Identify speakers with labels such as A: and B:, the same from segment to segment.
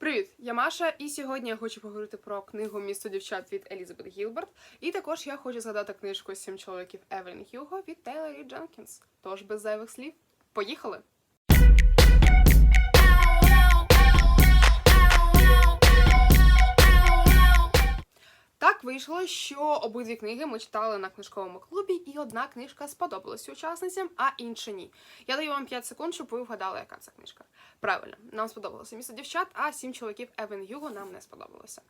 A: Привіт, я Маша, і сьогодні я хочу поговорити про книгу Місто дівчат від Елізабет Гілберт. І також я хочу згадати книжку Сім чоловіків Евелін Хьюго від Тейлорі Дженкінс. Тож без зайвих слів, поїхали! Так вийшло, що обидві книги ми читали на книжковому клубі, і одна книжка сподобалася учасницям, а інша ні. Я даю вам 5 секунд, щоб ви вгадали, яка це книжка. Правильно, нам сподобалося місто дівчат, а сім чоловіків Евен Юго нам не сподобалося.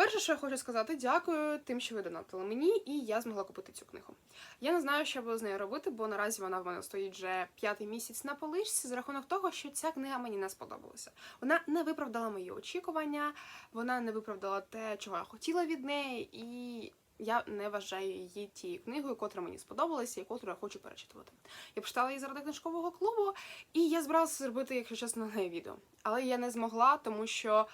A: Перше, що я хочу сказати, дякую тим, що ви донатили мені, і я змогла купити цю книгу. Я не знаю, що буду з нею робити, бо наразі вона в мене стоїть вже п'ятий місяць на поличці за рахунок того, що ця книга мені не сподобалася. Вона не виправдала мої очікування, вона не виправдала те, чого я хотіла від неї, і я не вважаю її тією книгою, котра мені сподобалася і котру я хочу перечитувати. Я прочитала її заради книжкового клубу, і я збиралася зробити, якщо чесно, на неї відео. Але я не змогла, тому що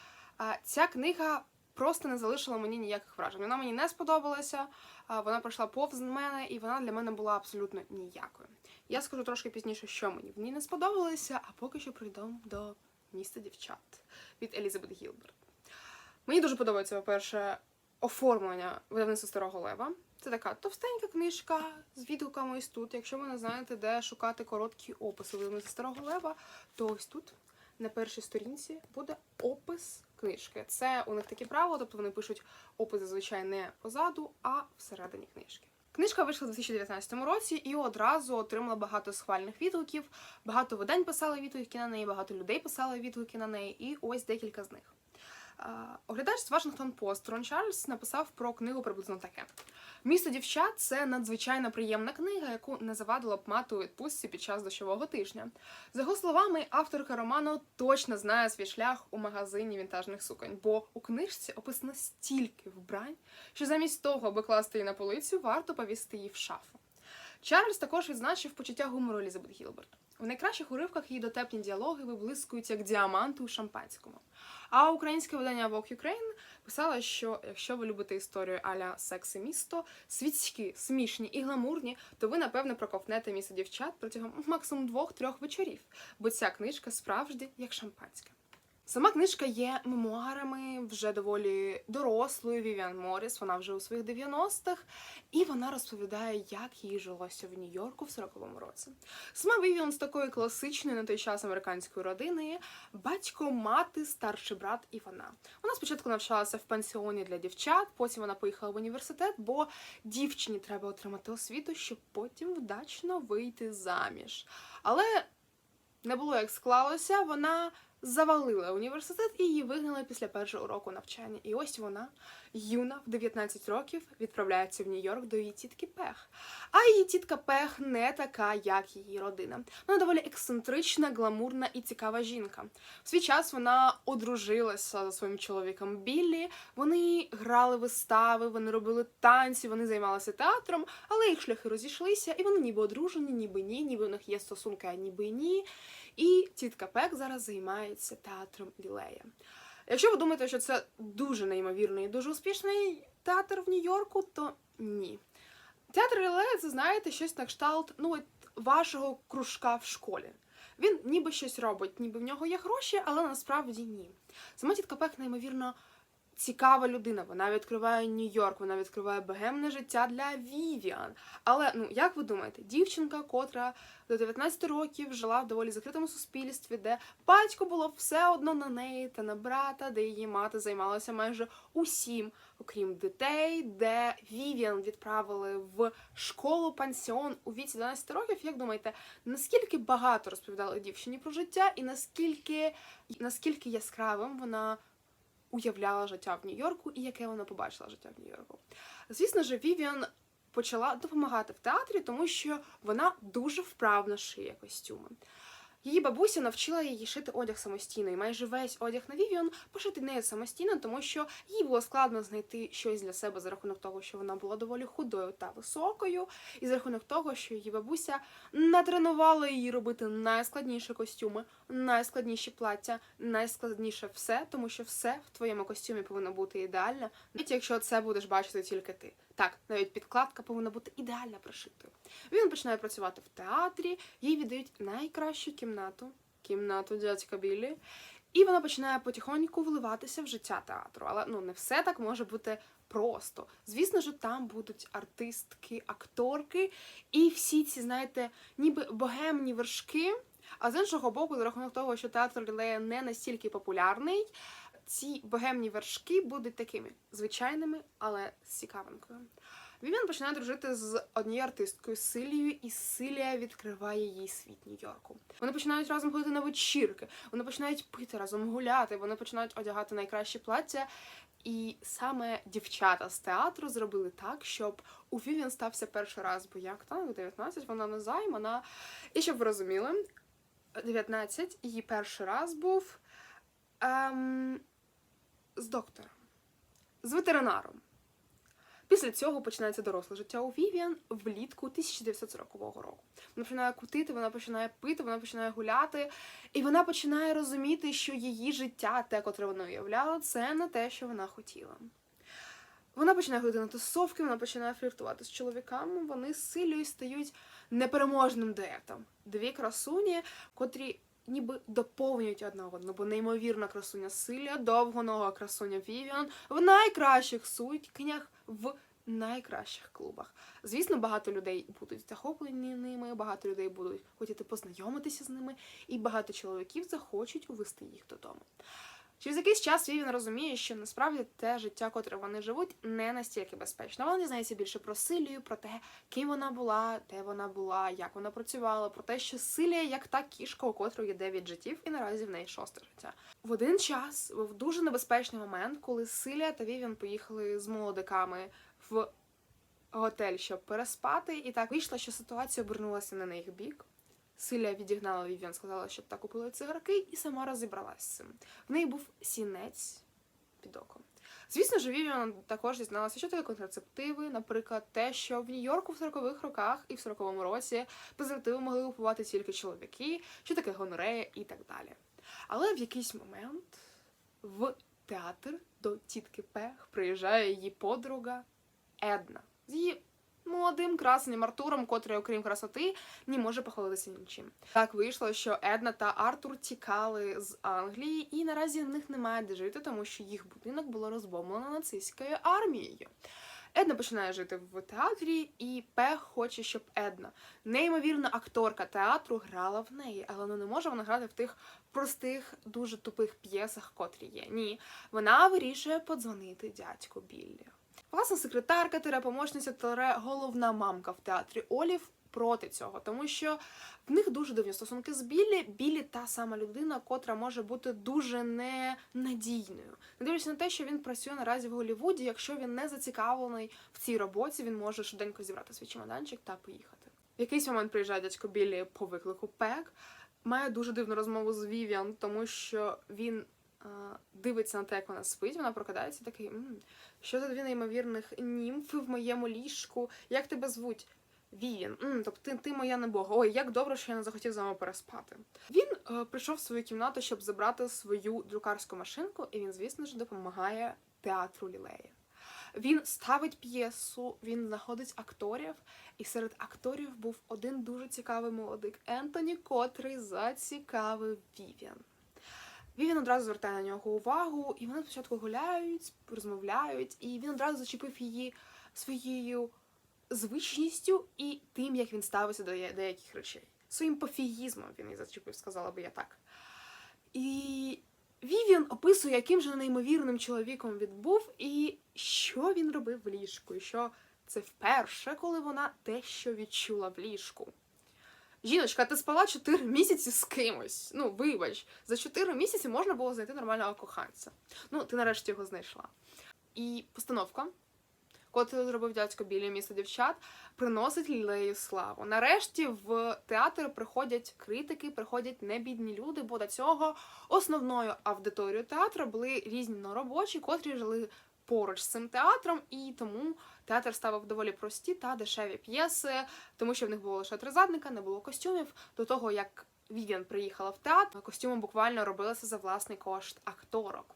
A: ця книга просто не залишила мені ніяких вражень. Вона мені не сподобалася, вона пройшла повз мене, і вона для мене була абсолютно ніякою. Я скажу трошки пізніше, що мені в ній не сподобалося, а поки що прийдемо до міста дівчат від Елізабет Гілберт. Мені дуже подобається, по-перше, оформлення видавництва старого лева. Це така товстенька книжка з відгуками ось тут. Якщо ви не знаєте, де шукати короткі описи видавництва старого лева, то ось тут на першій сторінці буде опис книжки. Це у них такі правила, тобто вони пишуть опис зазвичай не позаду, а всередині книжки. Книжка вийшла у 2019 році і одразу отримала багато схвальних відгуків. Багато видань писали відгуки на неї, багато людей писали відгуки на неї, і ось декілька з них. Оглядач з Вашингтон Пост Рон Чарльз написав про книгу приблизно таке: Місто дівчат це надзвичайно приємна книга, яку не завадило б мати у відпустці під час дощового тижня. За його словами, авторка роману точно знає свій шлях у магазині вінтажних суконь, бо у книжці описано стільки вбрань, що замість того, аби класти її на полицю, варто повісти її в шафу. Чарльз також відзначив почуття гумору Елізабет Гілберт. У найкращих уривках її дотепні діалоги виблискують як діаманти у шампанському. А українське видання Vogue Ukraine писало, що якщо ви любите історію аля секс і місто, світські, смішні і гламурні, то ви напевне проковтнете місто дівчат протягом максимум двох-трьох вечорів, бо ця книжка справді як шампанське. Сама книжка є мемуарами вже доволі дорослої Вівіан Моріс, вона вже у своїх 90-х, і вона розповідає, як їй жилося в Нью-Йорку в 40-му році. Сама Вівіан з такої класичної на той час американської родини, батько, мати, старший брат і вона. Вона спочатку навчалася в пансіоні для дівчат, потім вона поїхала в університет, бо дівчині треба отримати освіту, щоб потім вдачно вийти заміж. Але не було як склалося, вона завалила університет і її вигнали після першого року навчання. І ось вона, юна, в 19 років, відправляється в Нью-Йорк до її тітки Пех. А її тітка Пех не така, як її родина. Вона доволі ексцентрична, гламурна і цікава жінка. В свій час вона одружилася за своїм чоловіком Біллі. Вони грали вистави, вони робили танці, вони займалися театром, але їх шляхи розійшлися, і вони ніби одружені, ніби ні, ніби у них є стосунки, а ніби ні. І тітка Пек зараз займається театром Лілея. Якщо ви думаєте, що це дуже неймовірний і дуже успішний театр в Нью-Йорку, то ні. Театр Лілея це знаєте щось на кшталт ну, от вашого кружка в школі. Він ніби щось робить, ніби в нього є гроші, але насправді ні. Сама тітка Пек, неймовірно, цікава людина. Вона відкриває Нью-Йорк, вона відкриває богемне життя для Вівіан. Але ну як ви думаєте, дівчинка, котра до 19 років жила в доволі закритому суспільстві, де батько було все одно на неї та на брата, де її мати займалася майже усім, окрім дітей, де Вівіан відправили в школу пансіон у віці 12 років. Як думаєте, наскільки багато розповідали дівчині про життя, і наскільки, наскільки яскравим вона уявляла життя в Нью-Йорку і яке вона побачила життя в Нью-Йорку? Звісно ж, Вівіан почала допомагати в театрі, тому що вона дуже вправно шиє костюми. Її бабуся навчила її шити одяг самостійно, і майже весь одяг на Вівіон пошити нею самостійно, тому що їй було складно знайти щось для себе за рахунок того, що вона була доволі худою та високою, і за рахунок того, що її бабуся натренувала її робити найскладніші костюми, найскладніші плаття, найскладніше все, тому що все в твоєму костюмі повинно бути ідеально, навіть якщо це будеш бачити тільки ти. Так, навіть підкладка повинна бути ідеально пришитою. Він починає працювати в театрі, їй віддають найкращу кімнату, кімнату дядька Біллі. І вона починає потихоньку вливатися в життя театру. Але ну не все так може бути просто. Звісно ж, там будуть артистки, акторки, і всі ці, знаєте, ніби богемні вершки. А з іншого боку, за рахунок того, що театр лілея не настільки популярний, ці богемні вершки будуть такими звичайними, але з цікавинкою. Вівіан починає дружити з однією артисткою Силією, і Силія відкриває їй світ Нью-Йорку. Вони починають разом ходити на вечірки, вони починають пити разом гуляти, вони починають одягати найкращі плаття. І саме дівчата з театру зробили так, щоб у Вівіан стався перший раз, бо як так, у 19 вона не займана. І щоб ви розуміли, 19 її перший раз був ем, з доктором, з ветеринаром. Після цього починається доросле життя у Вівіан влітку 1940 року. Вона починає кутити, вона починає пити, вона починає гуляти, і вона починає розуміти, що її життя, те, котре вона уявляла, це не те, що вона хотіла. Вона починає ходити на тусовки, вона починає фліртувати з чоловіками. Вони з силою стають непереможним дуетом. Дві красуні, котрі ніби доповнюють одна одну, бо неймовірна красуня Силія, довгонога красуня Вівіан в найкращих сутінях в найкращих клубах. Звісно, багато людей будуть захоплені ними, багато людей будуть хотіти познайомитися з ними, і багато чоловіків захочуть увести їх додому. Через якийсь час Вівін розуміє, що насправді те життя, котре вони живуть, не настільки безпечне. Вона дізнається більше про Силію, про те, ким вона була, де вона була, як вона працювала, про те, що Силія як та кішка, у котрої є дев'ять життів, і наразі в неї шосте життя. В один час, в дуже небезпечний момент, коли Силія та Вівін поїхали з молодиками в готель, щоб переспати, і так вийшло, що ситуація обернулася на їх бік. Силія відігнала Вівіан, сказала, щоб та купила цигарки, і сама розібралась з цим. В неї був сінець під оком. Звісно ж, Вівіан також дізналася, що таке контрацептиви, наприклад, те, що в Нью-Йорку в 40-х роках і в 40-му році презервативи могли купувати тільки чоловіки, що таке гонорея і так далі. Але в якийсь момент в театр до тітки Пех приїжджає її подруга Една з її молодим красеним Артуром, котрий, окрім красоти, не може похвалитися нічим. Так вийшло, що Една та Артур тікали з Англії, і наразі в них немає де жити, тому що їх будинок було розбомблено нацистською армією. Една починає жити в театрі, і Пех хоче, щоб Една, неймовірна акторка театру, грала в неї, але ну не може вона грати в тих простих, дуже тупих п'єсах, котрі є. Ні, вона вирішує подзвонити дядьку Біллі. Власна секретарка, тире помощниця, тире головна мамка в театрі Олів проти цього, тому що в них дуже дивні стосунки з Біллі. Біллі та сама людина, котра може бути дуже ненадійною. Не дивлячись на те, що він працює наразі в Голлівуді, якщо він не зацікавлений в цій роботі, він може швиденько зібрати свій чемоданчик та поїхати. В якийсь момент приїжджає дядько Біллі по виклику Пек, має дуже дивну розмову з Вівіан, тому що він дивиться на те, як вона спить, вона прокидається такий. «М, що за дві неймовірних німфи в моєму ліжку? Як тебе звуть? Вівін. М, тобто ти, ти моя небога. Ой, як добре, що я не захотів з вами переспати. Він е, прийшов в свою кімнату, щоб забрати свою друкарську машинку, і він, звісно ж, допомагає театру Лілеї. Він ставить п'єсу, він знаходить акторів, і серед акторів був один дуже цікавий молодик Ентоні, котрий зацікавив Вівіан. Вівін одразу звертає на нього увагу, і вони спочатку гуляють, розмовляють, і він одразу зачепив її своєю звичністю і тим, як він ставиться до деяких речей. Своїм пофігізмом він її зачепив, сказала би я так. І Вівіан описує, яким же неймовірним чоловіком він був, і що він робив в ліжку, і що це вперше, коли вона дещо відчула в ліжку. Жіночка, ти спала 4 місяці з кимось. Ну, вибач, за 4 місяці можна було знайти нормального коханця. Ну, ти нарешті його знайшла. І постановка, котру зробив дядько Білі місто дівчат, приносить лілею славу. Нарешті в театр приходять критики, приходять небідні люди, бо до цього основною аудиторією театру були різні робочі, котрі жили поруч з цим театром, і тому театр ставив доволі прості та дешеві п'єси, тому що в них було лише три задника, не було костюмів. До того як Вівіан приїхала в театр, костюми буквально робилися за власний кошт акторок.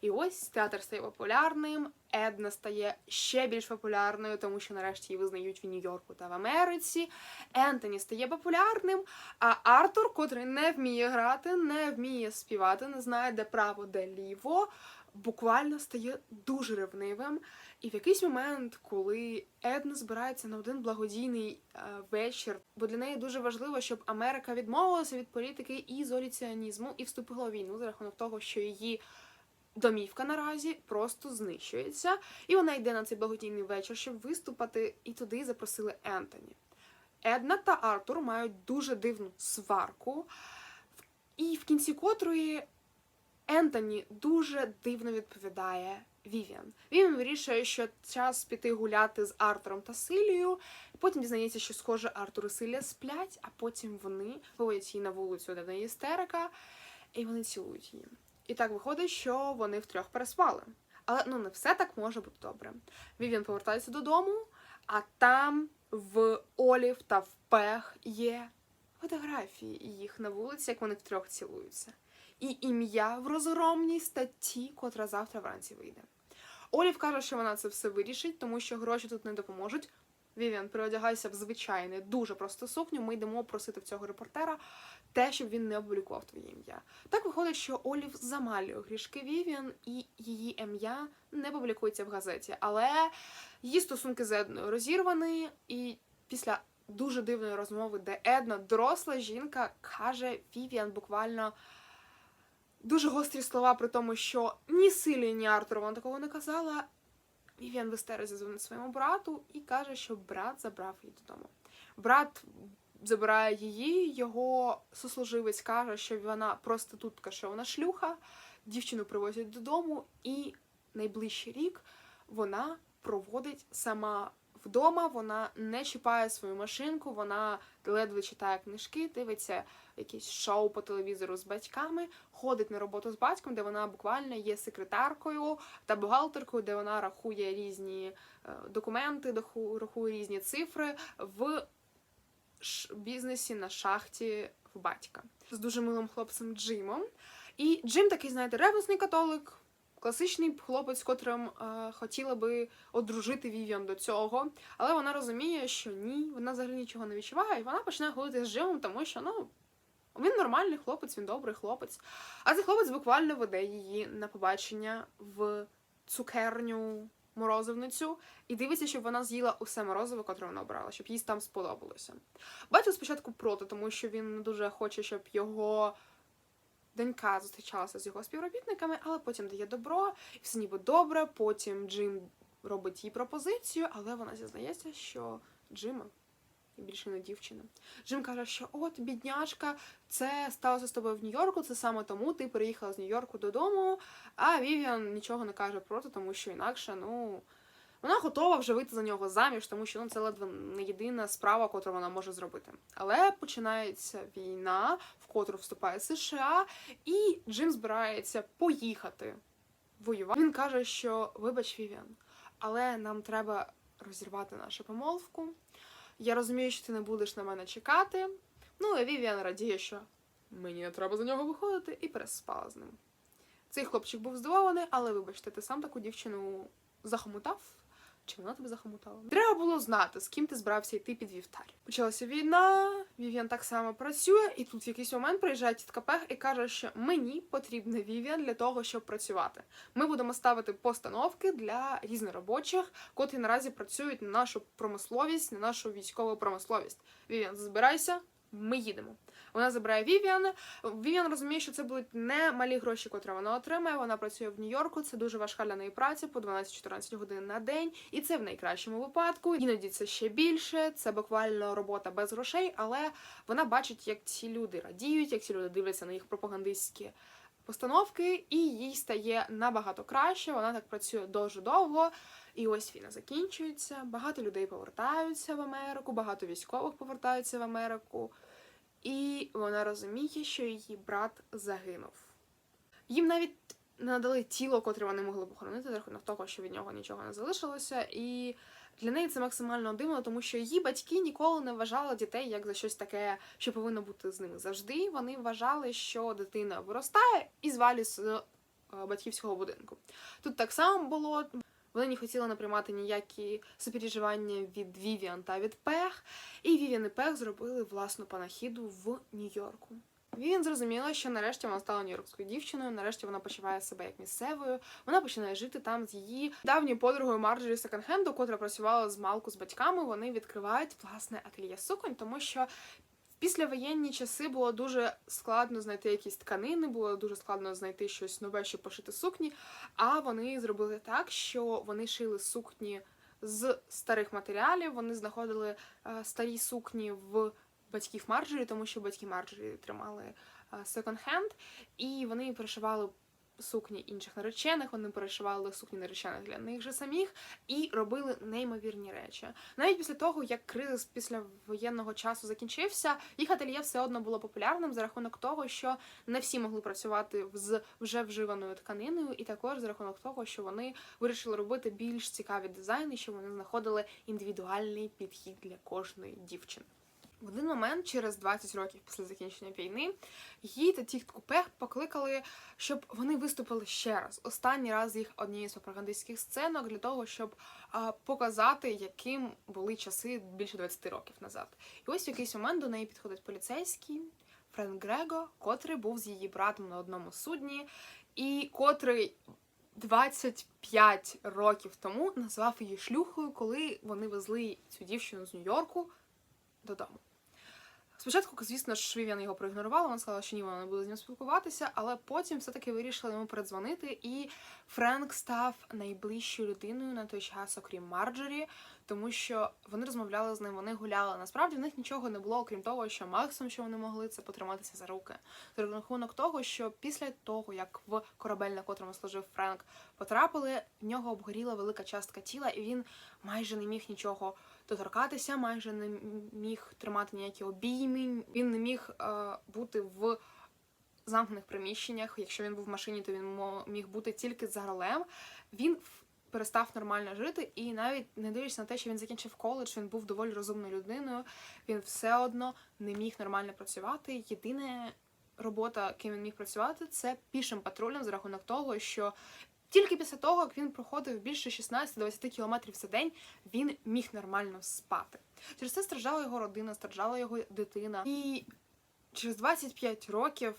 A: І ось театр стає популярним, Една стає ще більш популярною, тому що нарешті її визнають в Нью-Йорку та в Америці. Ентоні стає популярним, а Артур, котрий не вміє грати, не вміє співати, не знає, де право, де ліво, буквально стає дуже ревнивим. І в якийсь момент, коли Една збирається на один благодійний е, вечір, бо для неї дуже важливо, щоб Америка відмовилася від політики ізоляціонізму і вступила у війну за рахунок того, що її домівка наразі просто знищується. І вона йде на цей благодійний вечір, щоб виступати, і туди запросили Ентоні. Една та Артур мають дуже дивну сварку, і в кінці котрої Ентоні дуже дивно відповідає Вівіан. Він вирішує, що час піти гуляти з Артуром та Силією. Потім дізнається, що схоже Артур і Силія сплять, а потім вони виводять її на вулицю, де в неї істерика, і вони цілують її. І так виходить, що вони втрьох переспали. Але ну не все так може бути добре. Вівіан повертається додому, а там в Олів та в Пех є фотографії їх на вулиці, як вони втрьох цілуються. І ім'я в розгромній статті, котра завтра вранці вийде. Олів каже, що вона це все вирішить, тому що гроші тут не допоможуть. Вівіан, переодягайся в звичайне, дуже просту сукню. Ми йдемо просити в цього репортера те, щоб він не опублікував твоє ім'я. Так виходить, що Олів замалює грішки Вівіан, і її ім'я не публікується в газеті. Але її стосунки з Едною розірвані, і після дуже дивної розмови, де Една, доросла жінка, каже Вівіан буквально. Дуже гострі слова при тому, що ні Силі, ні Артуру вона такого не казала. Вівіан в істеризі дзвонить своєму брату і каже, що брат забрав її додому. Брат забирає її, його сослуживець каже, що вона проститутка, що вона шлюха. Дівчину привозять додому, і найближчий рік вона проводить сама вдома. Вона не чіпає свою машинку, вона ледве читає книжки, дивиться якісь шоу по телевізору з батьками, ходить на роботу з батьком, де вона буквально є секретаркою та бухгалтеркою, де вона рахує різні е, документи, рахує різні цифри в бізнесі на шахті в батька з дуже милим хлопцем Джимом. І Джим такий, знаєте, ревностний католик, класичний хлопець, котрим е, хотіла би одружити Вівіан до цього. Але вона розуміє, що ні, вона взагалі нічого не відчуває, і вона починає ходити з Джимом, тому що ну. Він нормальний хлопець, він добрий хлопець. А цей хлопець буквально веде її на побачення в цукерню морозивницю і дивиться, щоб вона з'їла усе морозиво, котре вона обрала, щоб їй там сподобалося. Батько спочатку проти, тому що він не дуже хоче, щоб його донька зустрічалася з його співробітниками, але потім дає добро, і все ніби добре. Потім Джим робить їй пропозицію, але вона зізнається, що Джима більше не дівчина. Джим каже, що от, бідняшка, це сталося з тобою в Нью-Йорку, це саме тому ти приїхала з Нью-Йорку додому, а Вівіан нічого не каже проти, тому що інакше, ну. Вона готова вже вийти за нього заміж, тому що ну, це ледве не єдина справа, яку вона може зробити. Але починається війна, в котру вступає США, і Джим збирається поїхати воювати. Він каже, що вибач, Вівіан, але нам треба розірвати нашу помолвку. Я розумію, що ти не будеш на мене чекати. Ну, і Вівіан радіє, що мені не треба за нього виходити, і переспала з ним. Цей хлопчик був здивований, але вибачте, ти сам таку дівчину захомутав? Чи вона тебе захомутала? Треба було знати, з ким ти збирався йти під вівтар. Почалася війна, Вівіан так само працює, і тут в якийсь момент приїжджає тітка Пех і каже, що мені потрібна Вівіан для того, щоб працювати. Ми будемо ставити постановки для різноробочих, котрі наразі працюють на нашу промисловість, на нашу військову промисловість. Вівіан, збирайся, ми їдемо. Вона забирає Вівіан. Вівіан розуміє, що це будуть не малі гроші, котрі вона отримає. Вона працює в Нью-Йорку. Це дуже важка для неї праця по 12-14 годин на день, і це в найкращому випадку. Іноді це ще більше. Це буквально робота без грошей, але вона бачить, як ці люди радіють, як ці люди дивляться на їх пропагандистські постановки, і їй стає набагато краще. Вона так працює дуже довго. І ось війна закінчується. Багато людей повертаються в Америку, багато військових повертаються в Америку. І вона розуміє, що її брат загинув. Їм навіть не надали тіло, котре вони могли б охоронити, за рахунок того, що від нього нічого не залишилося. І для неї це максимально дивно, тому що її батьки ніколи не вважали дітей як за щось таке, що повинно бути з ними завжди. Вони вважали, що дитина виростає і звалює з е, батьківського будинку. Тут так само було. Вони не хотіли не приймати ніякі супереживання від Вівіан та від Пех, і Вівіан і Пех зробили власну панахіду в Нью-Йорку. Вівіан зрозуміла, що нарешті вона стала нью-йоркською дівчиною, нарешті вона почуває себе як місцевою. Вона починає жити там з її давньою подругою Марджорі Секондхенду, котра працювала з малку з батьками. Вони відкривають власне ательє суконь, тому що післявоєнні часи було дуже складно знайти якісь тканини, було дуже складно знайти щось нове, щоб пошити сукні. А вони зробили так, що вони шили сукні з старих матеріалів. Вони знаходили е, старі сукні в батьків Марджорі, тому що батьки Марджорі тримали секонд-хенд, і вони перешивали сукні інших наречених, вони перешивали сукні наречених для них же самих і робили неймовірні речі. Навіть після того, як кризис після воєнного часу закінчився, їх ательє все одно було популярним за рахунок того, що не всі могли працювати з вже вживаною тканиною, і також за рахунок того, що вони вирішили робити більш цікаві дизайни, що вони знаходили індивідуальний підхід для кожної дівчини. В один момент, через 20 років після закінчення війни, її та ті Купех покликали, щоб вони виступили ще раз. Останній раз їх однієї з пропагандистських сценок для того, щоб а, показати, яким були часи більше 20 років назад. І ось в якийсь момент до неї підходить поліцейський Френк Грего, котрий був з її братом на одному судні, і котрий 25 років тому назвав її шлюхою, коли вони везли цю дівчину з Нью-Йорку додому. Спочатку, звісно ж, Вів'ян його проігнорувала, вона сказала, що ні, вона не буде з ним спілкуватися, але потім все-таки вирішила йому передзвонити, і Френк став найближчою людиною на той час, окрім Марджорі, тому що вони розмовляли з ним, вони гуляли. Насправді в них нічого не було, окрім того, що максимум, що вони могли, це потриматися за руки. За рахунок того, що після того, як в корабель, на котрому служив Френк, потрапили, в нього обгоріла велика частка тіла, і він майже не міг нічого доторкатися, майже не міг тримати ніякі обійми. Він не міг е, бути в замкнених приміщеннях. Якщо він був в машині, то він міг бути тільки за ролем. Він перестав нормально жити, і навіть не дивлячись на те, що він закінчив коледж, він був доволі розумною людиною. Він все одно не міг нормально працювати. Єдине робота, ким він міг працювати, це пішим патрулем за рахунок того, що тільки після того, як він проходив більше 16-20 кілометрів за день, він міг нормально спати. Через це страждала його родина, страждала його дитина. І через 25 років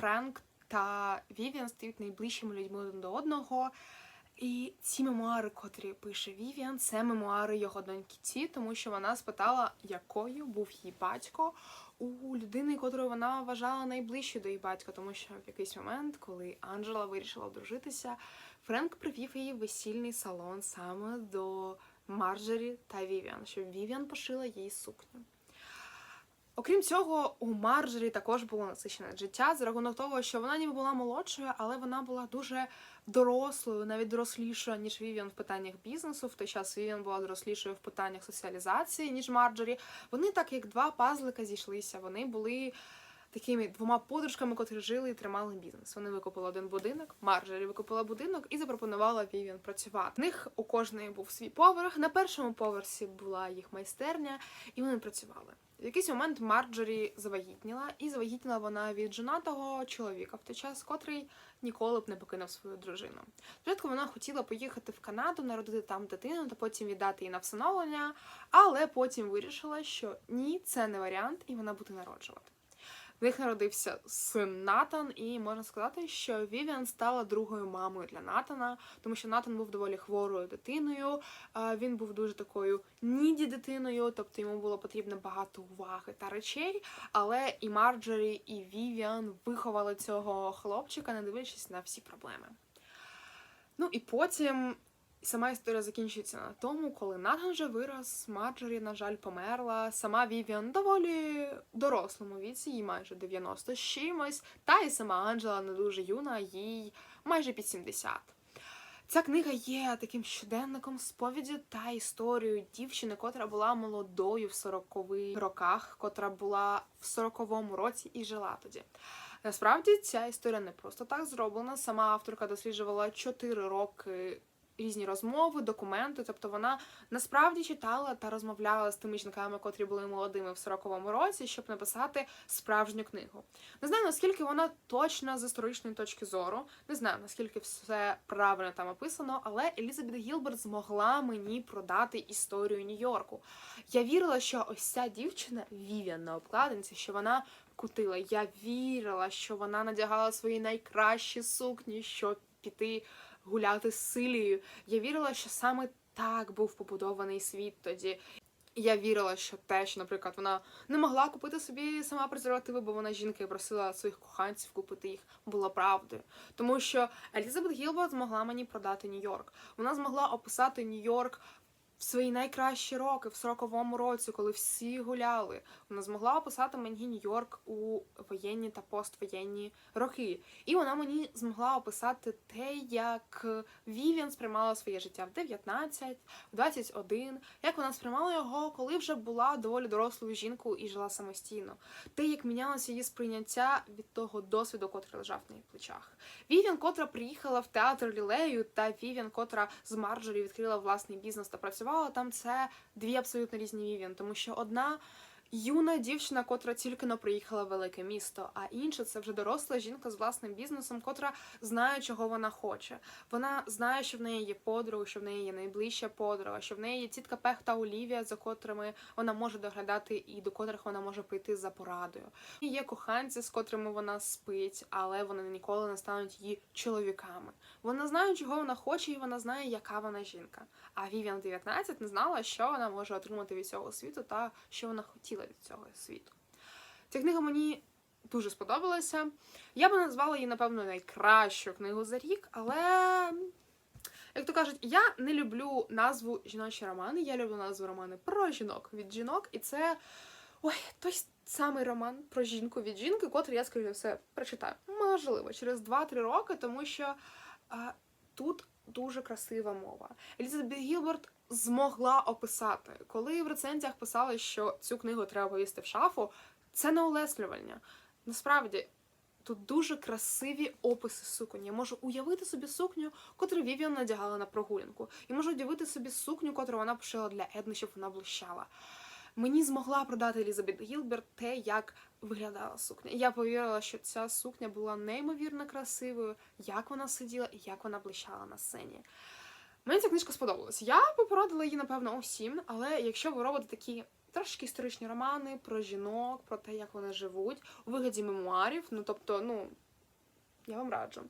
A: Френк та Вівіан стають найближчими людьми один до одного. І ці мемуари, котрі пише Вівіан, це мемуари його доньки Ці, тому що вона спитала, якою був її батько у людини, котру вона вважала найближчою до її батька, тому що в якийсь момент, коли Анджела вирішила одружитися, Френк привів її в весільний салон саме до Марджорі та Вівіан, щоб Вівіан пошила їй сукню. Окрім цього, у Марджорі також було насичене життя за рахунок того, що вона ніби була молодшою, але вона була дуже дорослою, навіть дорослішою, ніж Вівіан в питаннях бізнесу. В той час Вівіан була дорослішою в питаннях соціалізації, ніж Марджорі. Вони так як два пазлика зійшлися. Вони були такими двома подружками, котрі жили і тримали бізнес. Вони викупили один будинок, Марджорі викупила будинок і запропонувала Вівіан працювати. В них у кожної був свій поверх. На першому поверсі була їх майстерня, і вони працювали. В якийсь момент Марджорі завагітніла, і завагітніла вона від жонатого чоловіка в той час, котрий ніколи б не покинув свою дружину. Спочатку вона хотіла поїхати в Канаду, народити там дитину та потім віддати її на всиновлення, але потім вирішила, що ні, це не варіант, і вона буде народжувати. В них народився син Натан, і можна сказати, що Вівіан стала другою мамою для Натана, тому що Натан був доволі хворою дитиною. Він був дуже такою ніді дитиною, тобто йому було потрібно багато уваги та речей. Але і Марджорі, і Вівіан виховали цього хлопчика, не дивлячись на всі проблеми. Ну і потім Сама історія закінчується на тому, коли Натан вже вирос, Марджорі, на жаль, померла. Сама Вівіан доволі дорослому віці, їй майже 90 з чимось, та й сама Анджела не дуже юна, їй майже під 70. Ця книга є таким щоденником сповіді та історією дівчини, котра була молодою в 40-х роках, котра була в 40-му році і жила тоді. Насправді ця історія не просто так зроблена. Сама авторка досліджувала 4 роки різні розмови, документи. Тобто вона насправді читала та розмовляла з тими жінками, котрі були молодими в 40-му році, щоб написати справжню книгу. Не знаю, наскільки вона точна з історичної точки зору, не знаю, наскільки все правильно там описано, але Елізабет Гілберт змогла мені продати історію Нью-Йорку. Я вірила, що ось ця дівчина Вівіан на обкладинці, що вона кутила. Я вірила, що вона надягала свої найкращі сукні, щоб піти гуляти з Силією. Я вірила, що саме так був побудований світ тоді. Я вірила, що те, що, наприклад, вона не могла купити собі сама презервативи, бо вона жінка і просила своїх коханців купити їх, було правдою. Тому що Елізабет Гілберт змогла мені продати Нью-Йорк. Вона змогла описати Нью-Йорк в свої найкращі роки, в 40-му році, коли всі гуляли. Вона змогла описати мені Нью-Йорк у воєнні та поствоєнні роки. І вона мені змогла описати те, як Вівіан сприймала своє життя в 19, в 21, як вона сприймала його, коли вже була доволі дорослою жінкою і жила самостійно. Те, як мінялося її сприйняття від того досвіду, котрий лежав на її плечах. Вівіан, котра приїхала в театр лілею, та Вівіан, котра з Марджорі відкрила власний бізнес та працювала там, це дві абсолютно різні вівін, тому що одна. Юна дівчина, котра тільки но приїхала в велике місто, а інша це вже доросла жінка з власним бізнесом, котра знає, чого вона хоче. Вона знає, що в неї є подруга, що в неї є найближча подруга, що в неї є тітка Пех та Олівія, за котрими вона може доглядати і до котрих вона може прийти за порадою. І є коханці, з котрими вона спить, але вони ніколи не стануть її чоловіками. Вона знає, чого вона хоче, і вона знає, яка вона жінка. А Вівіан 19 не знала, що вона може отримати від цього світу та що вона хотіла від цього світу. Ця книга мені дуже сподобалася. Я би назвала її, напевно, найкращу книгу за рік, але, як то кажуть, я не люблю назву жіночі романи, я люблю назву романи про жінок від жінок, і це ой, той самий роман про жінку від жінки, котрий я, скоріше все, прочитаю. Можливо, через 2-3 роки, тому що а, тут дуже красива мова. Елізабет Гілберт змогла описати, коли в рецензіях писали, що цю книгу треба повісти в шафу, це не улеслювання. Насправді. Тут дуже красиві описи суконь. Я можу уявити собі сукню, котру Вівіан надягала на прогулянку. І можу уявити собі сукню, котру вона пошила для Едни, щоб вона блищала. Мені змогла продати Елізабет Гілберт те, як виглядала сукня. І я повірила, що ця сукня була неймовірно красивою, як вона сиділа і як вона блищала на сцені. Мені ця книжка сподобалась. Я порадила її, напевно, усім, але якщо ви робите такі трошки історичні романи про жінок, про те, як вони живуть, у вигляді мемуарів, ну тобто, ну. Я вам раджу.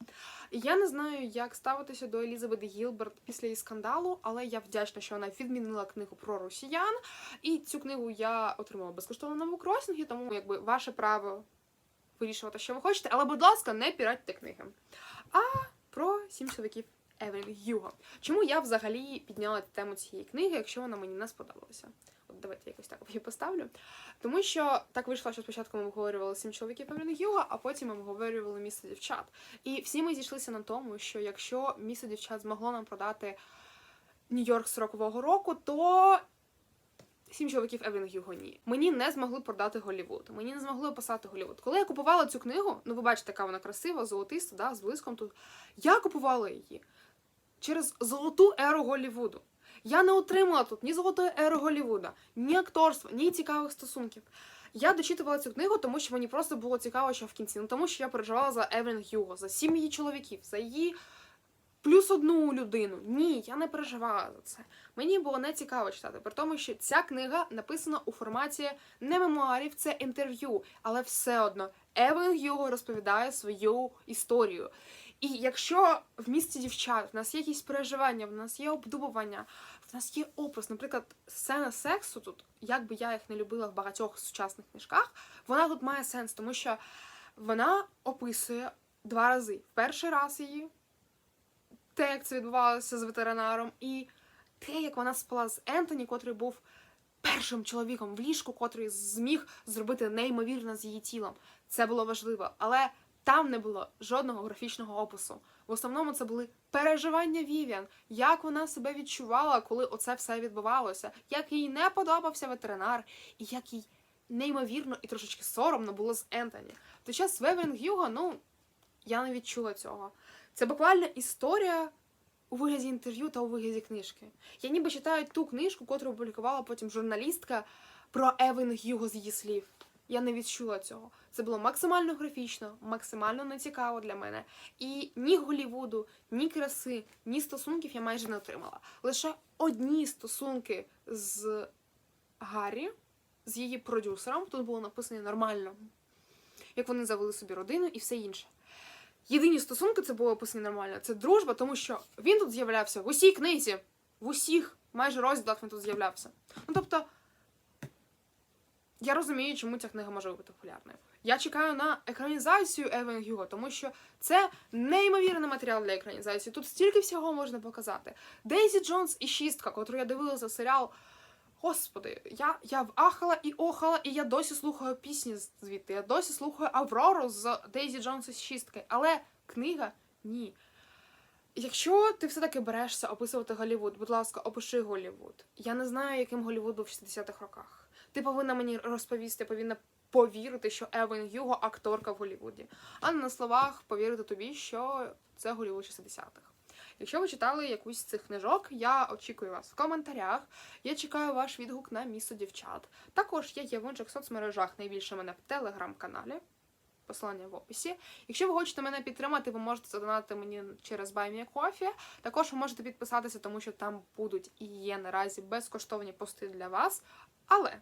A: Я не знаю, як ставитися до Елізабет Гілберт після її скандалу, але я вдячна, що вона відмінила книгу про росіян. І цю книгу я отримала безкоштовно на букросінгі, тому якби ваше право вирішувати, що ви хочете, але, будь ласка, не піратьте книги. А про сім чоловіків Евелін Гюго. Чому я взагалі підняла тему цієї книги, якщо вона мені не сподобалася? От давайте якось так її поставлю. Тому що так вийшло, що спочатку ми обговорювали сім чоловіків Евелін Гюго, а потім ми обговорювали місто дівчат. І всі ми зійшлися на тому, що якщо місто дівчат змогло нам продати Нью-Йорк 40-го року, то Сім чоловіків Евелін Гюго ні. Мені не змогли продати Голлівуд. Мені не змогли описати Голлівуд. Коли я купувала цю книгу, ну ви бачите, яка вона красива, золотиста, да, з блиском тут. Я купувала її через золоту еру Голлівуду. Я не отримала тут ні золотої ери Голлівуда, ні акторства, ні цікавих стосунків. Я дочитувала цю книгу, тому що мені просто було цікаво, що в кінці. Ну тому що я переживала за Евелін Гюго, за сім її чоловіків, за її плюс одну людину. Ні, я не переживала за це. Мені було не цікаво читати, при тому, що ця книга написана у форматі не мемуарів, це інтерв'ю, але все одно Евелін Гюго розповідає свою історію. І якщо в місті дівчат в нас є якісь переживання, в нас є обдумування, в нас є опис, наприклад, сцена сексу тут, як би я їх не любила в багатьох сучасних книжках, вона тут має сенс, тому що вона описує два рази. В перший раз її, те, як це відбувалося з ветеринаром, і те, як вона спала з Ентоні, котрий був першим чоловіком в ліжку, котрий зміг зробити неймовірно з її тілом. Це було важливо, але там не було жодного графічного опису. В основному це були переживання Вівіан, як вона себе відчувала, коли оце все відбувалося, як їй не подобався ветеринар, і як їй неймовірно і трошечки соромно було з Ентоні. В той час Вевен Гюго, ну я не відчула цього. Це буквально історія у вигляді інтерв'ю та у вигляді книжки. Я ніби читаю ту книжку, котру опублікувала потім журналістка про Евен Гюго з її слів. Я не відчула цього. Це було максимально графічно, максимально нецікаво для мене. І ні Голівуду, ні краси, ні стосунків я майже не отримала. Лише одні стосунки з Гаррі, з її продюсером. Тут було написано нормально, як вони завели собі родину і все інше. Єдині стосунки це було описані нормально. Це дружба, тому що він тут з'являвся в усій книзі, в усіх майже розділах він тут з'являвся. Ну тобто, я розумію, чому ця книга може бути популярною. Я чекаю на екранізацію Евен Гюго, тому що це неймовірний матеріал для екранізації. Тут стільки всього можна показати. Дейзі Джонс і шістка, котру я дивилася серіал. Господи, я, я вахала і охала, і я досі слухаю пісні звідти. Я досі слухаю Аврору з Дейзі Джонс і шістки. Але книга ні. Якщо ти все-таки берешся описувати Голлівуд, будь ласка, опиши Голлівуд. Я не знаю, яким Голлівуд був в 60-х роках. Ти повинна мені розповісти, повинна повірити, що Евен Юго акторка в Голлівуді. А не на словах повірити тобі, що це Голлівуд 60-х. Якщо ви читали якусь з цих книжок, я очікую вас в коментарях. Я чекаю ваш відгук на місто дівчат. Також я є в інших соцмережах, найбільше мене в телеграм-каналі. Посилання в описі. Якщо ви хочете мене підтримати, ви можете задонати мені через BuyMeCoffee. Також ви можете підписатися, тому що там будуть і є наразі безкоштовні пости для вас. Але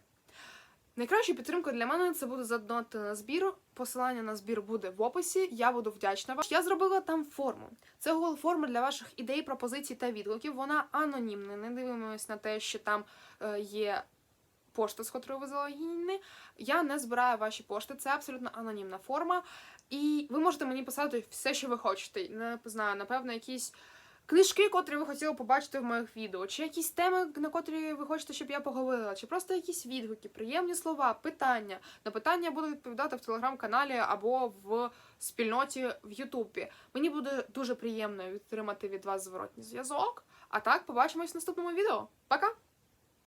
A: найкращою підтримкою для мене це буде задонати на збір. Посилання на збір буде в описі. Я буду вдячна вам. Я зробила там форму. Це Google форма для ваших ідей, пропозицій та відгуків. Вона анонімна. Не дивимось на те, що там е, є пошта, з котрою ви залогінні. Я не збираю ваші пошти, це абсолютно анонімна форма. І ви можете мені писати все, що ви хочете. Не знаю, напевно, якісь книжки, котрі ви хотіли побачити в моїх відео, чи якісь теми, на котрі ви хочете, щоб я поговорила, чи просто якісь відгуки, приємні слова, питання. На питання я буду відповідати в телеграм-каналі або в спільноті в Ютубі. Мені буде дуже приємно відтримати від вас зворотній зв'язок. А так, побачимось в наступному відео. Пока!